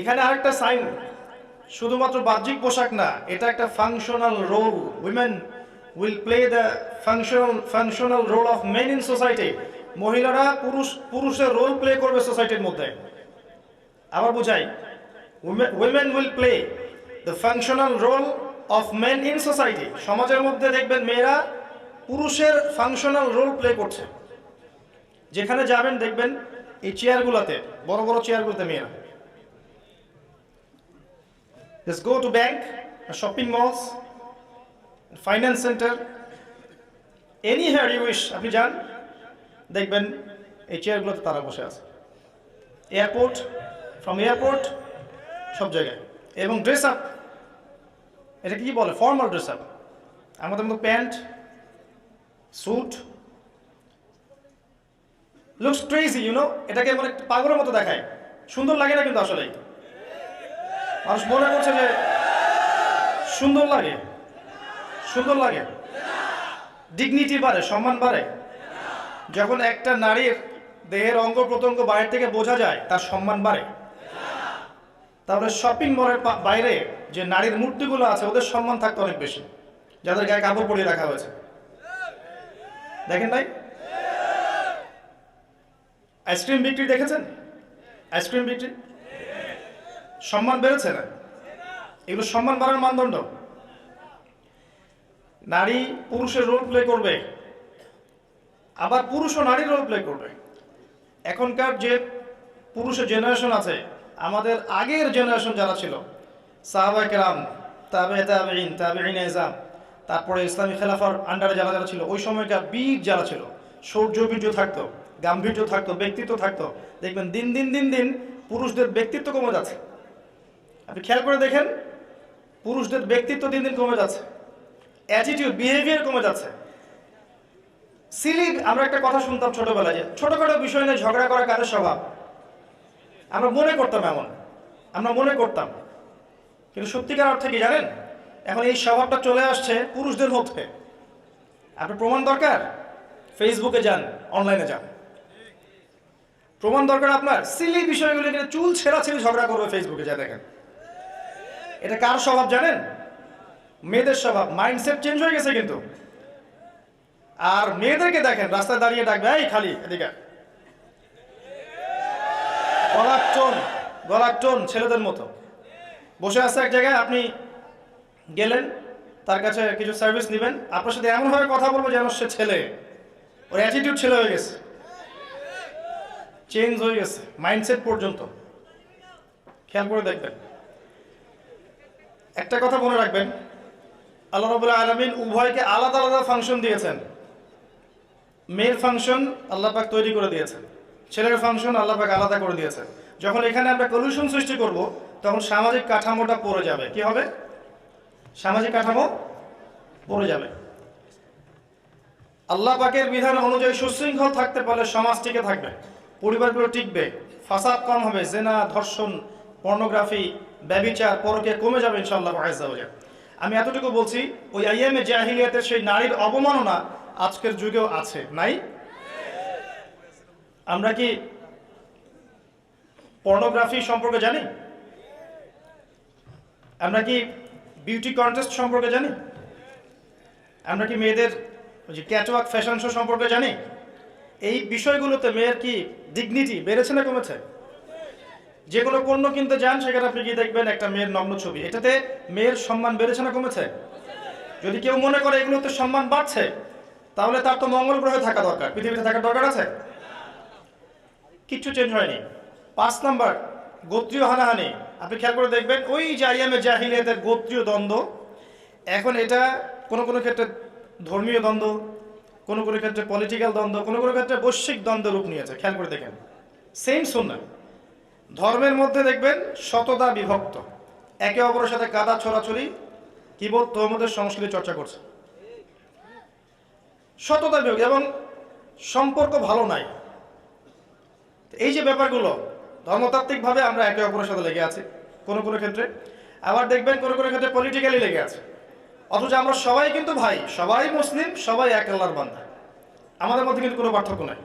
এখানে আরেকটা সাইন, শুধুমাত্র বাহ্যিক পোশাক না, এটা একটা functional role women will play the functional functional role of men in society মহিলারা পুরুষ, পুরুষের রোল প্লে করবে সোসাইটির মধ্যে। আবার বুঝাই women will play the functional role of men in society সমাজের মধ্যে দেখবেন মেয়েরা পুরুষের ফাংশনাল রোল প্লে করছে। যেখানে যাবেন দেখবেন এই চেয়ারগুলোতে বড় বড় চেয়ারগুলোতে মেয়েরা। Just go to bank, shopping malls, finance center, anywhere you wish আপনি যান। দেখবেন এই চেয়ারগুলোতে তারা বসে আছে। এয়ারপোর্ট ফ্রম এয়ারপোর্ট সব জায়গায়। এবং ড্রেস আপ এটা কি বলে? ফর্মাল ড্রেস আপ আমাদের মতো pant suit looks crazy you know এটাকে মানে পাগলের মতো দেখায় সুন্দর লাগে না কিন্তু আসলে মানুষ মনে করছে যে সুন্দর লাগে। সুন্দর লাগে। ডিগনিটি বাড়ে, সম্মান বাড়ে। যখন একটা নারীর দেহের অঙ্গ প্রত্যঙ্গ বাইরে থেকে বোঝা যায়, তার সম্মান বাড়ে। তাহলে শপিং মলের বাইরে যে নারীর মূর্তিগুলো আছে, ওদের সম্মান থাকতে অনেক বেশি। যাদের গায়ে কাপড় পরিয়ে রাখা হয়েছে। দেখেন নাই আইসক্রিম বিক্রি দেখেছেন? আইসক্রিম বিক্রি? সম্মান বেড়েছে না? এগুলো সম্মান বাড়ার মানদণ্ড। নারী পুরুষের রোল প্লে করবে। আবার পুরুষ ও নারীর রোল প্লে করবে। এখনকার যে পুরুষের জেনারেশন আছে, আমাদের আগের জেনারেশন যারা ছিল, সাহাবা কেরাম তাবে তাবেইন এজাম, তারপরে ইসলামী খেলাফার আন্ডারে যারা যারা ছিল, ওই সময়কার বীর যারা ছিল শৌর্য বীর্য থাকতো, গাম্ভীর্য থাকতো, ব্যক্তিত্ব থাকতো। দেখবেন দিন দিন দিন দিন পুরুষদের ব্যক্তিত্ব কমে যাচ্ছে। আপনি খেয়াল করে দেখেন, পুরুষদের ব্যক্তিত্ব দিন দিন কমে যাচ্ছে। অ্যাটিটিউড বিহেভিয়ার কমে যাচ্ছে। সিলি আমরা একটা কথা শুনতাম ছোটবেলায় যে ছোটখাটো বিষয় নিয়ে ঝগড়া করা কাদের স্বভাব? আমরা মনে করতাম এমন। আমরা মনে করতাম। কিন্তু সত্যিকার অর্থে কি জানেন? এখন এই স্বভাবটা চলে আসছে পুরুষদের মধ্যে। আপনার প্রমাণ দরকার? ফেসবুকে যান অনলাইনে যান। প্রমাণ দরকার আপনার? সিলি বিষয়গুলো নিয়ে চুল ছেঁড়া ছেড়ে ঝগড়া করবে ফেসবুকে যা দেখেন। এটা কার স্বভাব জানেন? মেয়েদের স্বভাব। মাইন্ডসেট চেঞ্জ হয়ে গেছে কিন্তু। আর মেয়েদেরকে দেখেন, রাস্তায় দাঁড়িয়ে ডাকবে, এই, খালি, এদিকে আয়।" গলার টোন টোন ছেলেদের মতো। বসে আছে এক জায়গায়, আপনি গেলেন, তার কাছে কিছু সার্ভিস নেবেন। আপনার সাথে এমনভাবে কথা বলব যেন সে ছেলে। ওর অ্যাটিটিউড ছেলে হয়ে গেছে। চেঞ্জ হয়ে গেছে মাইন্ডসেট পর্যন্ত। খেয়াল করে দেখবেন। একটা কথা মনে রাখবেন, আল্লাহ রবুল্লাহ আলমিন উভয়কে আলাদা আলাদা ফাংশন দিয়েছেন। মেয়ের ফাংশন আল্লাহ পাক তৈরি করে দিয়েছেন, ছেলের ফাংশন আল্লাহ পাক আলাদা করে দিয়েছেন। যখন এখানে আমরা কলিউশন সৃষ্টি করব, তখন সামাজিক কাঠামোটা পড়ে যাবে। কি হবে? সামাজিক কাঠামো পড়ে যাবে। আল্লাহ পাকের বিধান অনুযায়ী সুশৃঙ্খল থাকতে পারলে সমাজ টিকে থাকবে, পরিবারগুলো টিকবে, ফাসাদ কম হবে, জেনা, ধর্ষণ পর্নোগ্রাফি ব্যবিচার পরকে কমে যাবে ইনশাআল্লাহ আয়জাউজা আমি এতটুকু বলছি, ওই আইএমএ জাহিলিয়াতের সেই নারীর অবমাননা আজকের যুগেও আছে, নাই? আমরা কি পর্নোগ্রাফি সম্পর্কে জানি? আমরা কি বিউটি কন্টেস্ট সম্পর্কে জানি? আমরা কি মেয়েদের যে ক্যাটওয়াক ফ্যাশন শো সম্পর্কে জানি? এই বিষয়গুলোতে মেয়ের কি ডিগনিটি বেড়েছে না কমেছে? যে কোনো পণ্য কিনতে যান, সেখানে আপনি গিয়ে দেখবেন একটা মেয়ের নগ্ন ছবি। এটাতে মেয়ের সম্মান বেড়েছে না কমেছে? যদি কেউ মনে করে এগুলোতে সম্মান বাড়ছে, তাহলে তার তো মঙ্গল গ্রহে থাকা দরকার। পৃথিবীতে থাকার দরকার আছে? কিচ্ছু চেঞ্জ হয়নি। পাঁচ নাম্বার, গোত্রীয় হানাহানি। আপনি খেয়াল করে দেখবেন, ওই আইএমএ জাহিলিয়াতের গোত্রীয় দ্বন্দ্ব, এখন এটা কোনো কোনো ক্ষেত্রে ধর্মীয় দ্বন্দ্ব, কোনো কোনো ক্ষেত্রে পলিটিক্যাল দ্বন্দ্ব, কোনো কোনো ক্ষেত্রে বৈশ্বিক দ্বন্দ্ব রূপ নিয়েছে। খেয়াল করে দেখেন। সেম শুননা ধর্মের মধ্যে দেখবেন শতদা বিভক্ত। একে অপরের সাথে কাদা ছড়াছড়ি কি বল তোমাদের সংস্কৃতি চর্চা করছে। শতদা বিভক্ত এবং সম্পর্ক ভালো নাই। এই যে ব্যাপারগুলো, ধর্মতাত্ত্বিকভাবে আমরা একে অপরের সাথে লেগে আছি, কোনো কোনো ক্ষেত্রে। আবার দেখবেন কোনো কোনো ক্ষেত্রে পলিটিক্যালি লেগে আছে। অথচ আমরা সবাই কিন্তু ভাই, সবাই মুসলিম, সবাই এক আল্লাহর বান্ধা আমাদের মধ্যে কিন্তু কোনো পার্থক্য নাই।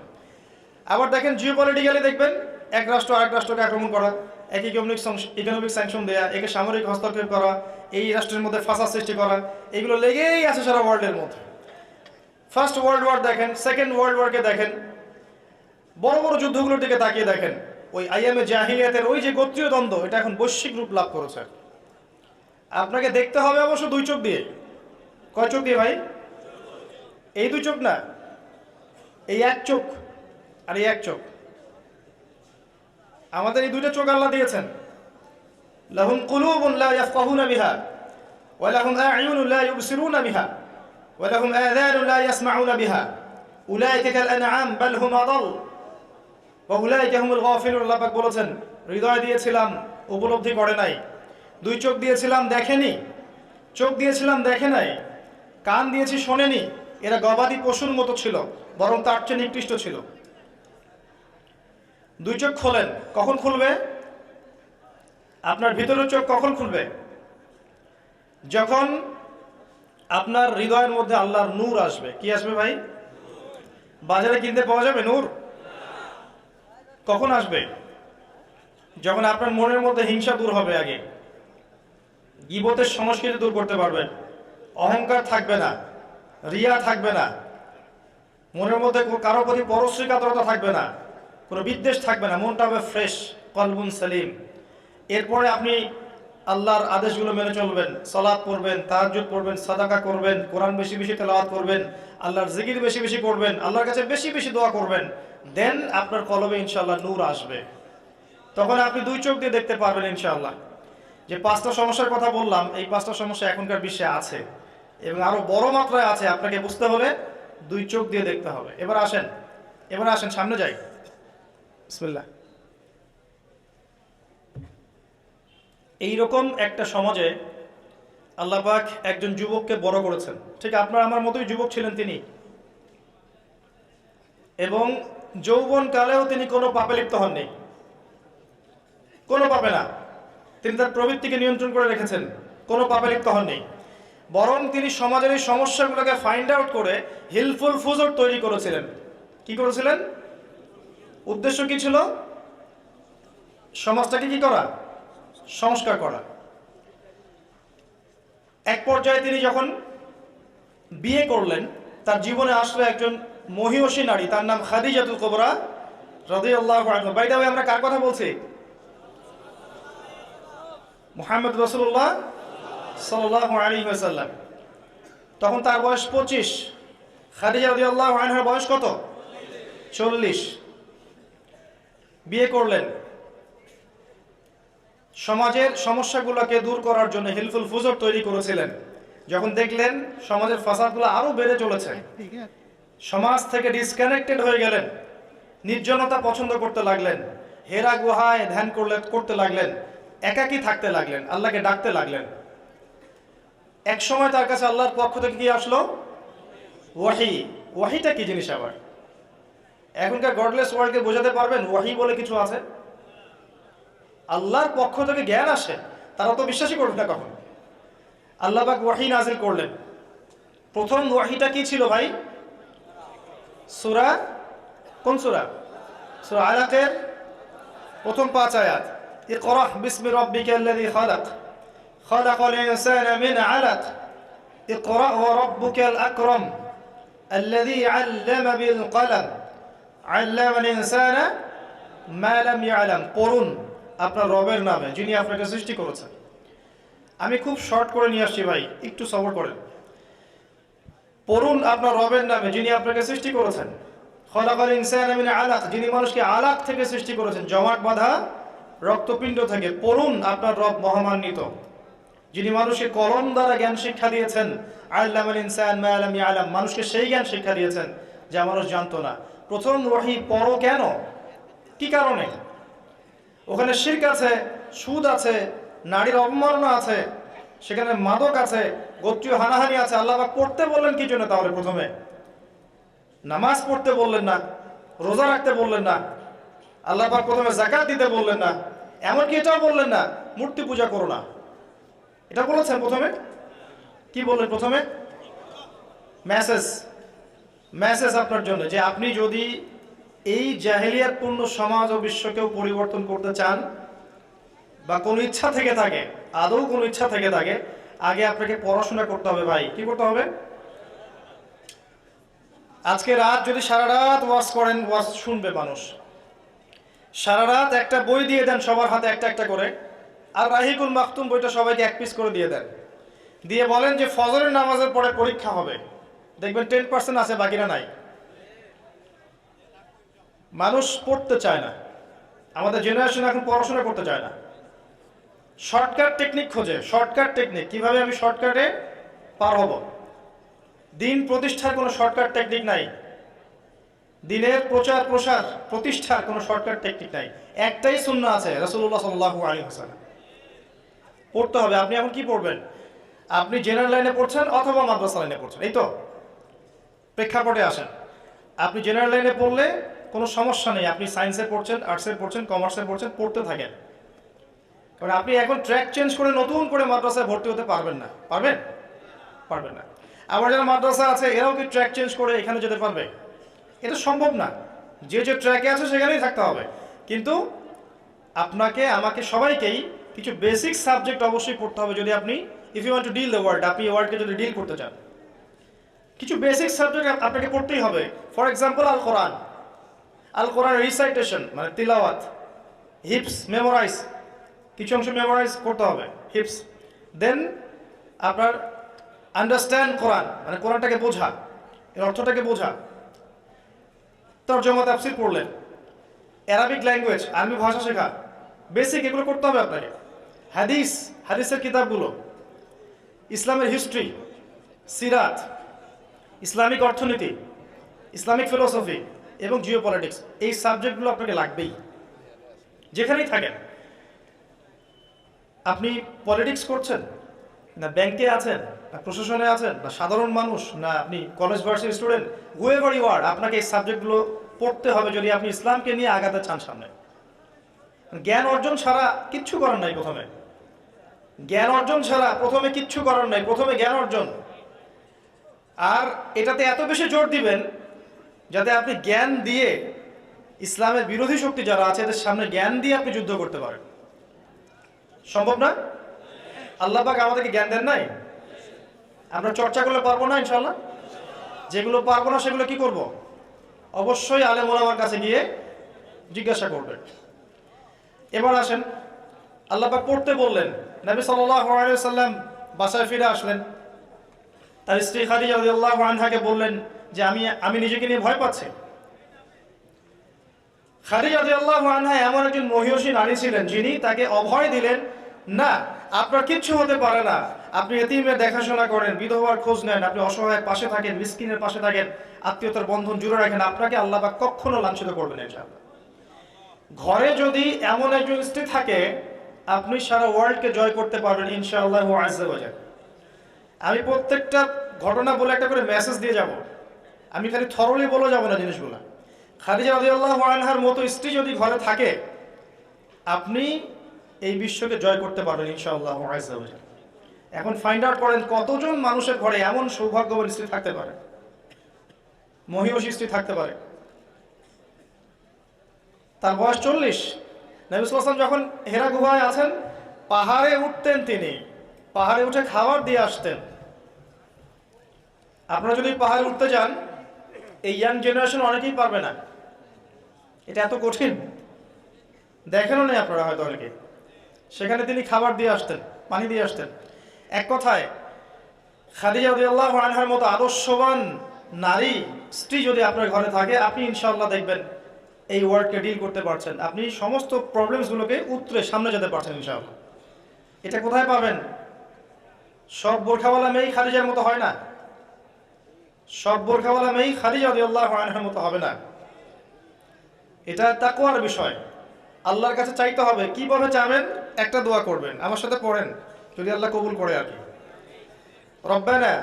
আবার দেখেন জিও পলিটিক্যালি দেখবেন এক রাষ্ট্র আরেক রাষ্ট্রকে আক্রমণ করা, এক ইকোনমিক ইকোনমিক স্যাংশন দেয়া, একে সামরিক হস্তক্ষেপ করা, এই রাষ্ট্রের মধ্যে ফাঁসা সৃষ্টি করা, এগুলো লেগেই আছে সারা ওয়ার্ল্ডের মধ্যে। ফার্স্ট ওয়ার্ল্ড ওয়ার দেখেন সেকেন্ড ওয়ার্ল্ড ওয়ারকে দেখেন, বড় বড় যুদ্ধগুলোর দিকে তাকিয়ে দেখেন, ওই আইএমএ জাহিলিয়াতের ওই যে গোত্রীয় দ্বন্দ্ব, এটা এখন বৈশ্বিক রূপ লাভ করেছে। আপনাকে দেখতে হবে অবশ্য দুই চোখ দিয়ে। কয় চোখ দিয়ে ভাই? এই দুই চোখ না, এই এক চোখ, আর এই এক চোখ। আমাদের এই দুইটা চোখ আল্লাহ দিয়েছেন। লাহুম কুলুবুন লা ইয়াফকাহুনা বিহা, ওয়া লাহুম আ'য়ুনুন লা ইউবসিরুনা বিহা, ওয়া লাহুম আযানুন লা ইয়াসমাউনা বিহা। উলাইকা কাল আনআম, বাল হুম আদাল। ওয়া উলাইকা হুমুল গাফিলুন, আল্লাহ পাক বলেছেন, হৃদয় দিয়েছিলাম, উপলব্ধি করে নাই। দুই চোখ দিয়েছিলাম, দেখেনি। চোখ দিয়েছিলাম, দেখে নাই। কান দিয়েছি, শোনেনি। এরা গবাদি পশুর মতো ছিল, বরং তার চেয়ে নিকৃষ্ট ছিল। দুই চোখ খোলেন। কখন খুলবে? আপনার ভিতরের চোখ কখন খুলবে? যখন আপনার হৃদয়ের মধ্যে আল্লাহর নূর আসবে। কি আসবে ভাই? বাজারে কিনতে পাওয়া যাবে নূর? কখন আসবে? যখন আপনার মনের মধ্যে হিংসা দূর হবে আগে। গিবতের সংস্কৃতি দূর করতে পারবেন। অহংকার থাকবে না। রিয়া থাকবে না। মনের মধ্যে কারও প্রতি পরশ্রী কাতরতা থাকবে না। কোনো বিদ্বেষ থাকবে না, মনটা হবে ফ্রেশ কলবুন সালিম। এরপরে আপনি আল্লাহর আদেশগুলো মেনে চলবেন সলাদ পড়বেন, তাহাজ্জুদ পড়বেন, সাদাকা করবেন, কোরআন বেশি বেশি তেলাওয়াত করবেন, আল্লাহর জিকির বেশি বেশি করবেন আল্লাহর কাছে বেশি বেশি দোয়া করবেন দেন আপনার কলবে ইনশাল্লাহ নূর আসবে। তখন আপনি দুই চোখ দিয়ে দেখতে পারবেন ইনশাল্লাহ যে পাঁচটা সমস্যার কথা বললাম, এই পাঁচটা সমস্যা এখনকার বিশ্বে আছে এবং আরও বড় মাত্রায় আছে, আপনাকে বুঝতে হলে দুই চোখ দিয়ে দেখতে হবে। এবার আসেন এবার আসেন, সামনে যাই। বিসমিল্লাহ। এইরকম একটা সমাজে আল্লাহ পাক একজন যুবককে বড় করেছেন। ঠিক আপনার আমার মতোই যুবক ছিলেন তিনি। এবং যৌবন কালেও তিনি কোনো পাপে লিপ্ত হননি। কোনো পাপে না। তিনি তার প্রবৃত্তিকে নিয়ন্ত্রণ করে রেখেছেন। কোনো পাপে লিপ্ত হননি। বরং তিনি সমাজের এই সমস্যাগুলোকে ফাইন্ড আউট করে হিলফুল ফুজর তৈরি করেছিলেন। কি করেছিলেন? উদ্দেশ্য কি ছিল? সমাজটাকে কি করা? সংস্কার করা। এক পর্যায়ে তিনি যখন বিয়ে করলেন, তার জীবনে আসলো একজন মহিষী নারী, তার নাম খাদিজাতুল কোবরা আনহা। বাইদা ভাই আমরা কার কথা বলছি? মোহাম্মদ রসুল্লাহ সাল্লাল্লাহু আলাইহি ওয়াসাল্লাম। তখন তার বয়স পঁচিশ। খাদিজা রাদিয়াল্লাহু আনহার বয়স কত? চল্লিশ। বিয়ে করলেন। সমাজের সমস্যাগুলোকে দূর করার জন্য হিলফুল ফুজর তৈরি করেছিলেন। যখন দেখলেন সমাজের ফাসাদগুলো আরও বেড়ে চলেছে। সমাজ থেকে ডিসকানেক্টেড হয়ে গেলেন। নির্জনতা পছন্দ করতে লাগলেন। হেরা গুহায় ধ্যান করলে, করতে লাগলেন। একাকী থাকতে লাগলেন। আল্লাহকে ডাকতে লাগলেন। এক সময় তার কাছে আল্লাহর পক্ষ থেকে কি আসলো? ওয়াহি। ওয়াহিটা কি জিনিস আবার? এখনকার গডলেস ওয়ার্ল্ডকে বোঝাতে পারবেন ওয়াহি বলে কিছু আছে আল্লাহর পক্ষ থেকে জ্ঞান আসে তারা তো বিশ্বাসই করবে না কখন আল্লাহ পাক ওয়াহি নাজিল করলেন প্রথম ওয়াহিটা কি ছিল ভাই সুরা কোন সুরা সুরা আলাকের প্রথম পাঁচ আয়াত ইকরাহ বিসমি রাব্বিকাল্লাযী খালাক খালাকাল ইনসানা মিন আলাক ইকরা ওয়া রাব্বুকাল আকরাম الذي علم بالقلم আল্লাহ ইনসানা মা লাম ইয়ালাম। করুন, আপনার রবের নামে, যিনি আপনাকে সৃষ্টি করেছেন। আমি খুব শর্ট করে নিয়ে আসছি ভাই, একটু সবর করেন। পড়ুন আপনার রবের নামে, যিনি আপনাকে সৃষ্টি করেছেন। খলাকাল ইনসান আমিন আলাক, যিনি মানুষকে আলাক থেকে সৃষ্টি করেছেন। জমাট বাঁধা, রক্তপিণ্ড থেকে। পড়ুন আপনার রব মহামান্বিত, যিনি মানুষকে কলম দ্বারা জ্ঞান শিক্ষা দিয়েছেন। আল্লাহ ইনসান মা আলম আলাম মানুষকে সেই জ্ঞান শিক্ষা দিয়েছেন, যা মানুষ জানতো না। প্রথম ওয়াহি পড়ো কেন? কি কারণে? ওখানে শির্ক আছে, সুদ আছে, নারীর অবমাননা আছে, সেখানে মাদক আছে, গোত্রীয় হানাহানি আছে। আল্লাহ পড়তে বললেন কি জন্য তাহলে প্রথমে? নামাজ পড়তে বললেন না, রোজা রাখতে বললেন না, আল্লাহ প্রথমে জাকাত দিতে বললেন না, এমনকি এটাও বললেন না, মূর্তি পূজা করো না। এটা বলেছেন প্রথমে? কি বললেন প্রথমে? মেসেজ মেসেজ আপনার জন্য যে আপনি যদি এই জাহেলিয়াতপূর্ণ সমাজ ও বিশ্বকেও পরিবর্তন করতে চান বা কোনো ইচ্ছা থেকে থাকে, আদৌ কোনো ইচ্ছা থেকে থাকে, আগে আপনাকে পড়াশোনা করতে হবে ভাই। কি করতে হবে? আজকে রাত যদি সারা রাত ওয়াশ করেন ওয়াশ শুনবে মানুষ। সারা রাত একটা বই দিয়ে দেন সবার হাতে একটা একটা করে। আর রাহিকুল মাকতুম বইটা সবাইকে এক পিস করে দিয়ে দেন। দিয়ে বলেন যে ফজরের নামাজের পরে পরীক্ষা হবে। দেখবেন টেন পার্সেন্ট আছে, বাকিরা নাই। মানুষ পড়তে চায় না। আমাদের জেনারেশন এখন পড়াশোনা করতে চায় না। শর্টকাট টেকনিক খোঁজে। শর্টকাট টেকনিক কীভাবে আমি শর্টকাটে পার হব? দিন প্রতিষ্ঠার কোনো শর্টকাট টেকনিক নাই। দিনের প্রচার, প্রসার, প্রতিষ্ঠার কোনো শর্টকাট টেকনিক নাই। একটাই শূন্য আছে রসুল্লাহ সাল্লাহ আলী হাসান পড়তে হবে। আপনি এখন কি পড়বেন? আপনি জেনারেল লাইনে পড়ছেন অথবা মাদ্রাসা লাইনে পড়ছেন, এই তো? প্রেক্ষাপটে আসেন। আপনি জেনারেল লাইনে পড়লে কোনো সমস্যা নেই। আপনি সায়েন্সে পড়ছেন আর্টসে পড়ছেন কমার্সে পড়ছেন, পড়তে থাকেন। কারণ আপনি এখন ট্র্যাক চেঞ্জ করে, নতুন করে মাদ্রাসায় ভর্তি হতে পারবেন না। পারবেন? পারবেন না। আবার যারা মাদ্রাসা আছে, এরাও কি ট্র্যাক চেঞ্জ করে এখানে যেতে পারবে? এটা সম্ভব না। যে যে ট্র্যাকে আছে, সেখানেই থাকতে হবে। কিন্তু আপনাকে, আমাকে সবাইকেই কিছু বেসিক সাবজেক্ট অবশ্যই পড়তে হবে যদি আপনি if you want to deal the world আপনি ওয়ার্ল্ডকে যদি ডিল করতে চান। কিছু বেসিক সাবজেক্ট আপনাকে পড়তেই হবে। For example Al Quran Al Quran recitation মানে তিলাওয়াত। হিপস মেমোরাইজ কিছু অংশ মেমোরাইজ করতে হবে হিপস দেন আপনার আন্ডারস্ট্যান্ড কোরআন মানে কোরআনটাকে বোঝা। এর অর্থটাকে বোঝা। তর্জমা তাফসির পড়লেন। অ্যারাবিক ল্যাঙ্গুয়েজ আরবি ভাষা শেখা। বেসিক এগুলো করতে হবে আপনাকে। হাদিস হাদিসের কিতাবগুলো। ইসলামের হিস্ট্রি সিরাত। ইসলামিক অর্থনীতি, ইসলামিক ফিলোসফি এবং জিও পলিটিক্স এই সাবজেক্টগুলো আপনাকে লাগবেই। যেখানেই থাকেন, আপনি পলিটিক্স করছেন, না ব্যাংকে আছেন, না প্রশাসনে আছেন, না সাধারণ মানুষ, না আপনি college varsity student whoever you are আপনাকে এই সাবজেক্টগুলো পড়তে হবে যদি আপনি ইসলামকে নিয়ে আগাতে চান সামনে। জ্ঞান অর্জন ছাড়া কিচ্ছু করার নাই প্রথমে। জ্ঞান অর্জন ছাড়া প্রথমে কিচ্ছু করার নাই, প্রথমে জ্ঞান অর্জন। আর এটাতে এত বেশি জোর দিবেন যাতে আপনি জ্ঞান দিয়ে ইসলামের বিরোধী শক্তি যারা আছে, এদের সামনে জ্ঞান দিয়ে আপনি যুদ্ধ করতে পারেন। সম্ভব না? আল্লাহ পাক আমাদেরকে জ্ঞান দেন নাই? আমরা চর্চা করলে পারব না ইনশাল্লাহ যেগুলো পারব না, সেগুলো কি করব? অবশ্যই আলেম ওলামার কাছে গিয়ে জিজ্ঞাসা করবেন। এবার আসেন, আল্লাহ পাক পড়তে বললেন, নবী আলাইহি সাল্লাম বাসায় ফিরে আসলেন। তার স্ত্রী খাদিজা রাদিয়াল্লাহু আনহাকে বললেন যে আমি আমি নিজেকে নিয়ে ভয় পাচ্ছি। খাদিজা রাদিয়াল্লাহু আনহা এমন একজন মহিষী নারী ছিলেন যিনি তাকে অভয় দিলেন, না, আপনার কিচ্ছু হতে পারে না। আপনি এতিমের দেখাশোনা করেন, বিধবার খোঁজ নেন, আপনি অসহায়ের পাশে থাকেন, মিসকিনের পাশে থাকেন, আত্মীয়তার বন্ধন জুড়ে রাখেন, আপনাকে আল্লাহ পাক কখনো লাঞ্ছিত করবেন ইনশাআল্লাহ। ঘরে যদি এমন একজন স্ত্রী থাকে, আপনি সারা ওয়ার্ল্ডকে জয় করতে পারবেন, ইনশাআল্লাহ আজ্জা ওয়াজাল আমি প্রত্যেকটা ঘটনা বলে একটা করে মেসেজ দিয়ে যাব। আমি খালি থরলি বলে যাব না জিনিসগুলো। খাদিজা রাদিয়াল্লাহু আনহার মতো স্ত্রী যদি ঘরে থাকে, আপনি এই বিশ্বকে জয় করতে পারবেন ইনশাআল্লাহ। এখন ফাইন্ড আউট করেন কতজন মানুষের ঘরে এমন সৌভাগ্যবান স্ত্রী থাকতে পারে? মহিষী স্ত্রী থাকতে পারে। তার বয়স চল্লিশ। নবিসাম যখন হেরা গুহায় আছেন, পাহাড়ে উঠতেন তিনি। পাহাড়ে উঠে খাবার দিয়ে আসতেন। আপনারা যদি পাহাড়ে উঠতে যান, এই ইয়াং জেনারেশন অনেকেই পারবে না। এটা এত কঠিন। দেখেনও নেই আপনারা হয়তো অনেকে। সেখানে তিনি খাবার দিয়ে আসতেন, পানি দিয়ে আসতেন। এক কথায়, খাদিজা আল্লাহ আনহার মতো আদর্শবান নারী, স্ত্রী যদি আপনার ঘরে থাকে, আপনি ইনশাল্লাহ দেখবেন এই ওয়ার্ডকে ডিল করতে পারছেন। আপনি সমস্ত প্রবলেমসগুলোকে উত্তরে, সামনে যেতে পারছেন ইনশাআল্লাহ। এটা কোথায় পাবেন? সব বোরখাওয়ালা মেয়েই খাদিজার মতো হয় না? সব বোরখাওয়ালা মেয়েই খাদিজা আল্লাহ আনহার মতো হবে না। এটা তাকুয়ার বিষয়। আল্লাহর কাছে চাইতে হবে কীভাবে চাবেন একটা দোয়া করবেন। আমার সাথে পড়েন, যদি আল্লাহ কবুল করে আর কি। রব্বানা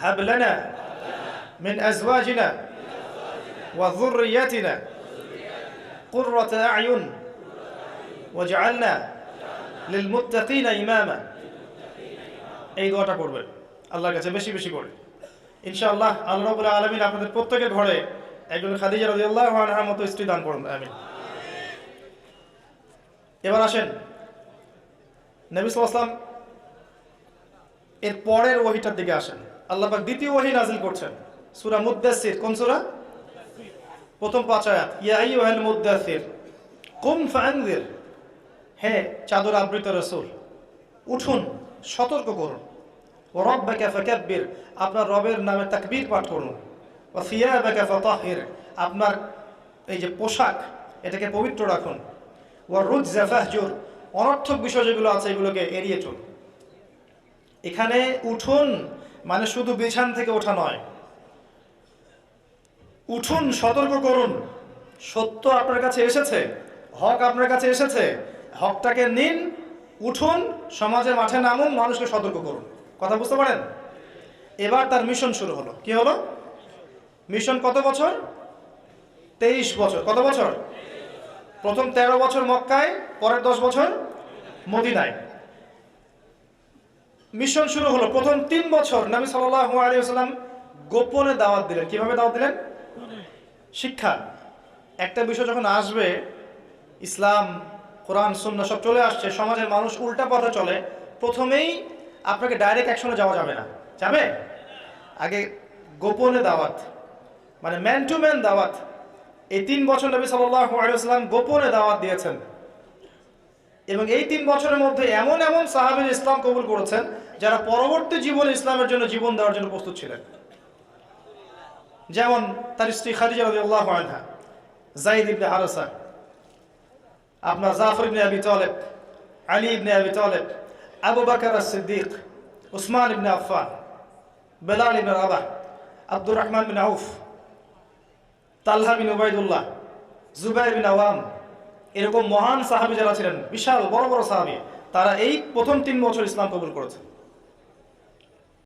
হাব লানা মিন আজওয়াজিনা ওয়া যুররিয়াতিনা কুররাতা আয়ুন ওয়াজআলনা লিলমুত্তাকিনা ইমামা। এই দোয়াটা করবেন আল্লাহর কাছে বেশি বেশি করে। ইনশাআল্লাহ আল্লাহ রাব্বুল আলামিন আপনাদের প্রত্যেকের ঘরে একজন খাদিজা রাদিয়াল্লাহু আনহার মতো স্ত্রী দান করুন, আমিন। এবার আসেন। নবী সাল্লাম এর পরের ওহিটার দিকে আসেন। আল্লাহ পাক দ্বিতীয় ওহি নাজিল করছেন। সূরা মুদ্দাসির কোন সূরা? প্রথম পাঁচ আয়াত, ইয়া আইয়ুহাল মুদ্দাসির কুম ফাআনজির হে চাদর আবৃত রাসূল, উঠুন, সতর্ক করুন। আপনার রবের নামে তাকবির পাঠ করুন। আপনার এই যে পোশাক, এটাকে পবিত্র রাখুন। ও রুজ জাফাহজুর অনর্থক বিষয় যেগুলো আছে এগুলোকে এড়িয়ে চলুন। এখানে উঠুন মানে শুধু বিছান থেকে ওঠা নয়। উঠুন, সতর্ক করুন। সত্য আপনার কাছে এসেছে, হক আপনার কাছে এসেছে, হকটাকে নিন, উঠুন, সমাজের মাঠে নামুন, মানুষকে সতর্ক করুন। কথা বুঝতে পারেন? এবার তার মিশন শুরু হলো। কি হলো? মিশন কত বছর? তেইশ বছর। কত বছর? প্রথম তেরো বছর মক্কায়, পরের দশ বছর মদিনায়। মিশন শুরু হলো। প্রথম তিন বছর নবী সাল্লাল্লাহু আলাইহি ওয়াসাল্লাম গোপনে দাওয়াত দিলেন। কীভাবে দাওয়াত দিলেন? শিক্ষা। একটা বিষয় যখন আসবে, ইসলাম, কোরআন, সুন্নাহ সব চলে আসছে, সমাজের মানুষ উল্টা পথে চলে। প্রথমেই আপনাকে ডাইরেক্ট অ্যাকশনে যাওয়া যাবে না। যাবে? আগে গোপনে দাওয়াত। মানে ম্যান টু ম্যান দাওয়াত। এই তিন বছর নবী ওয়াসাল্লাম গোপনে দাওয়াত দিয়েছেন। এবং এই তিন বছরের মধ্যে এমন এমন সাহাবীর ইসলাম কবুল করেছেন, যারা পরবর্তী জীবন ইসলামের জন্য জীবন দেওয়ার জন্য প্রস্তুত ছিলেন। যেমন তার স্ত্রী খাদিজা জাইদ ইবনে হারাসা, আপনার জাফর ইবনে আবি Talib, Ali ibn Abi Talib Abu Bakr as-সিদ্দিক Uthman ibn Affan Bilal ibn Rabah Abdur Rahman bin Awf Talha bin Ubaidullah Zubair bin Awam এরকম মহান সাহাবি যারা ছিলেন, বিশাল বড় বড় সাহাবি, তারা এই প্রথম তিন বছর ইসলাম কবুল করেছেন